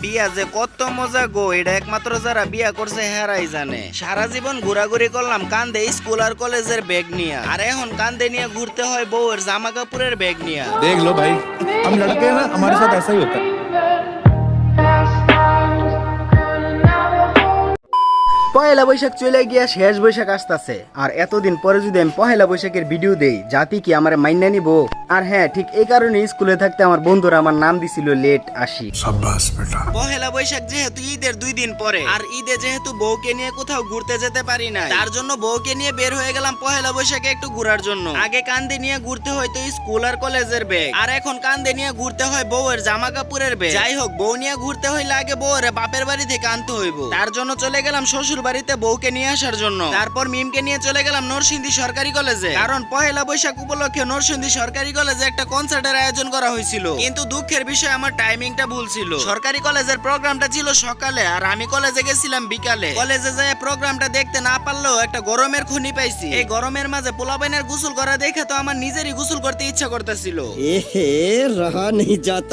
বিয়া যে কত মজা গো এটা একমাত্র যারা বিয়া করছে হেরাই জানে সারা জীবন ঘোরাঘুরি করলাম কান্দে স্কুল আর কলেজের ব্যাগ নিয়ে আর এখন কান্দে নিয়ে ঘুরতে হয় বউয়ের জামা কাপড়ের ব্যাগ নিয়ে देख लो भाई हम लड़के हैं ना हमारे साथ ऐसा ही होता है পয়লা বৈশাখ চলে গিয়া শেষ বৈশাখ আসতেছে আর এতদিন পরে যদি আমি পহেলা বৈশাখের ভিডিও দেই জাতি কি আমার মাইনা নিব আর হ্যাঁ ঠিক এই কারণে স্কুলে থাকতে আমার বন্ধুরা আমার নাম দিছিল লেট আসি সাব্বাস বেটা। পহেলা বৈশাখ যেহেতু ঈদের দুই দিন পরে আর ঈদে যেহেতু বউকে নিয়ে কোথাও ঘুরতে যেতে পারি না তার জন্য বউকে নিয়ে বের হয়ে গেলাম পহেলা বৈশাখে একটু ঘোরার জন্য। আগে কান্দে নিয়ে ঘুরতে হয়তো স্কুল আর কলেজের ব্যাগ আর এখন কান্দে নিয়ে ঘুরতে হয় বউয়ের জামা কাপড়ের ব্যাগ। যাই হোক বউ নিয়ে ঘুরতে হইলে আগে বউয়ের বাপের বাড়ি থেকে আনতে হইব। তার জন্য চলে গেলাম শ্বশুর বাড়িতে বউকে নিয়ে আসার জন্য। তারপর মিমকে নিয়ে চলে গেলাম নরসিংদী সরকারি কলেজে। কারণ পহেলা বৈশাখ উপলক্ষে নরসিংদী সরকারি কলেজে একটা কনসার্টের আয়োজন করা হয়েছিল। কিন্তু দুঃখের বিষয় আমার টাইমিংটা ভুল ছিল। সরকারি কলেজের প্রোগ্রামটা ছিল সকালে আর আমি কলেজে গেছিলাম বিকালে। কলেজে যেয়ে প্রোগ্রামটা দেখতে না পারলেও একটা গরমের খনি পাইছি। এই গরমের মাঝে পোলাপাইনের গোসল করা দেখে তো আমার নিজেরই গোসল করতে ইচ্ছা করতেছিল।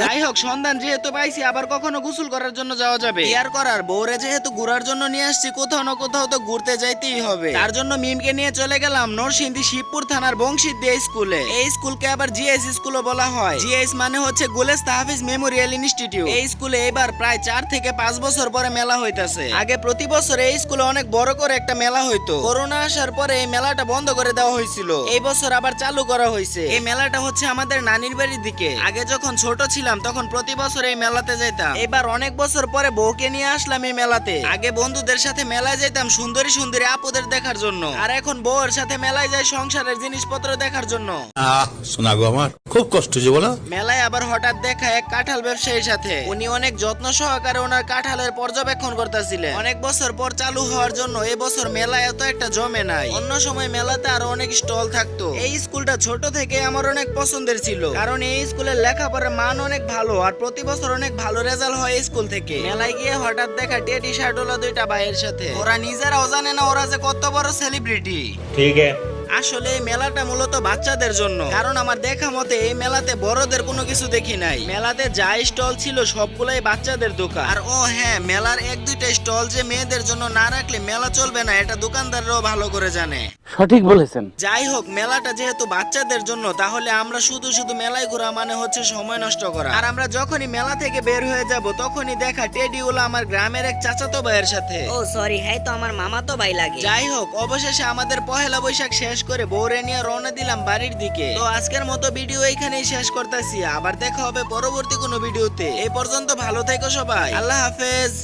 যাই হোক সন্ধান যেহেতু পাইছি আবার কখনো গোসল করার জন্য যাওয়া যাবে। ইয়ার করার বউরে যেহেতু ঘোরার জন্য নিয়ে আসছি কোথাও না কোথাও তো ঘুরতে যাইতেই হবে। তার জন্য মিমকে নিয়ে চলে গেলাম নরসিংদী শিবপুর থানার বংশীদ্দি স্কুলে। এই স্কুলকে আবার জিএস স্কুলও বলা হয়। জিএস মানে হচ্ছে গুলেস তাহাফিজ মেমোরিয়াল ইনস্টিটিউট। এই স্কুলে এবার প্রায় চার থেকে পাঁচ বছর পরে মেলা হইতাছে। আগে প্রতি বছর এই স্কুলে অনেক বড় করে একটা মেলা হইতো। করোনা আসার পরে এই মেলাটা বন্ধ করে দেওয়া হয়েছিল এই বছর আবার চালু করা হয়েছে এই মেলাটা হচ্ছে আমাদের নানির বাড়ির দিকে। আগে যখন ছোট ছিলাম, তখন প্রতি বছর এই মেলাতে যেতাম এবার অনেক বছর পরে বউকে নিয়ে আসলাম এই মেলাতে। আগে বন্ধুদের সাথে মেলায় যেতাম সুন্দরী সুন্দরী আপুদের দেখার জন্য। আর এখন বউয়ের সাথে মেলায় যাই সংসারের জিনিসপত্র দেখার জন্য। আহ শোনা গো আমার। খুব কষ্ট যে বলো। মেলায় আবার হঠাৎ দেখা এক কাঁঠাল ব্যবসায়ীর সাথে। উনি অনেক যত্ন সহকারে ওনার কাঁঠালের পর্যবেক্ষণ করতেছিলেন। অনেক বছর পর চালু হওয়ার জন্য এই বছর মেলায় এত একটা জমে নাই। অন্য সময় মেলাতে আরও অনেক স্টল থাকতো। এই স্কুলটা ছোট থেকে আমার অনেক পছন্দের ছিল। কারণ এই স্কুলের লেখাপড়ার মান অনেক ভালো আর প্রতি বছর অনেক ভালো রেজাল্ট হয় এই স্কুল থেকে। মেলায় গিয়ে হঠাৎ দেখা টেডি শার্ট হলো দুইটা ভাইয়ের সাথে। ওরা নিজেরাও জানে না ওরা যে কত বড় সেলিব্রিটি ঠিক আছে। আসলে এই মেলাটা মূলত বাচ্চাদের জন্য। কারণ আমার দেখা মতে এই মেলাতে বড়দের কোনো কিছু দেখি নাই। মেলাতে যা স্টল ছিল সবগুলাই বাচ্চাদের দোকান। আর ও হ্যাঁ মেলার এক দুইটা স্টল যে মেয়েদের জন্য না রাখলে মেলা চলবে না এটা দোকানদাররাও ভালো করে জানে। সঠিক বলেছেন। যাই হোক মেলাটা যেহেতু বাচ্চাদের জন্য তাহলে আমরা শুধু শুধু মেলায় ঘোরা মানে হচ্ছে সময় নষ্ট করা। আর আমরা যখনই মেলা থেকে বের হয়ে যাব তখনই দেখা টেডি ওলা আমার গ্রামের এক চাচাতো ভাইয়ের সাথে। ও সরি হ্যাঁ তো আমার মামাতো ভাই লাগে। যাই হোক অবশেষে আমাদের পহেলা বৈশাখ শেষ করে বৌরে নিয়ে রওনা দিলাম বাড়ির দিকে। তো আজকের মতো ভিডিও এখানেই শেষ করতেছি। আবার দেখা হবে পরবর্তী কোনো ভিডিওতে। এই পর্যন্ত ভালো থেকো সবাই। আল্লাহ হাফেজ।